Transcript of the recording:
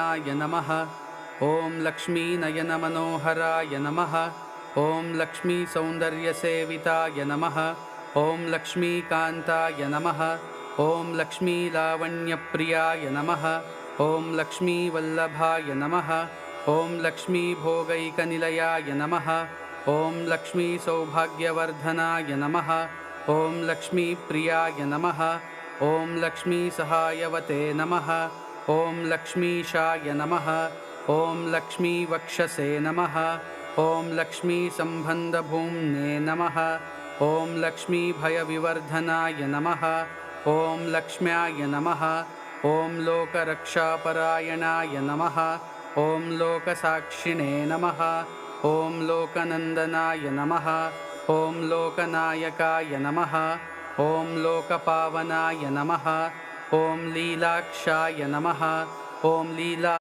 य नमः। ॐ लक्ष्मीनयनमनोहराय नमः। ॐ लक्ष्मीसौन्दर्यसेविताय नमः। ॐ लक्ष्मीकान्ताय नमः। ॐ लक्ष्मीलावण्यप्रियाय नमः। ॐ लक्ष्मीवल्लभाय नमः। ॐ लक्ष्मीभोगैकनिलयाय नमः। ॐ लक्ष्मीसौभाग्यवर्धनाय नमः। ॐ लक्ष्मीप्रियाय नमः। ॐ लक्ष्मीसहायवते नमः ॐ लक्ष्मीशाय नमः। ॐ लक्ष्मीवक्षसे नमः। ॐ लक्ष्मीसम्बन्धभूम्ने नमः। ॐ लक्ष्मीभयविवर्धनाय नमः। ॐ लक्ष्म्याय नमः। ॐ लोकरक्षापरायणाय नमः। ॐ लोकसाक्षिणे नमः। ॐ लोकनन्दनाय नमः। ॐ लोकनायकाय नमः। ॐ लोकपावनाय नमः ॐ लीलाक्षाय नमः। ॐ लीला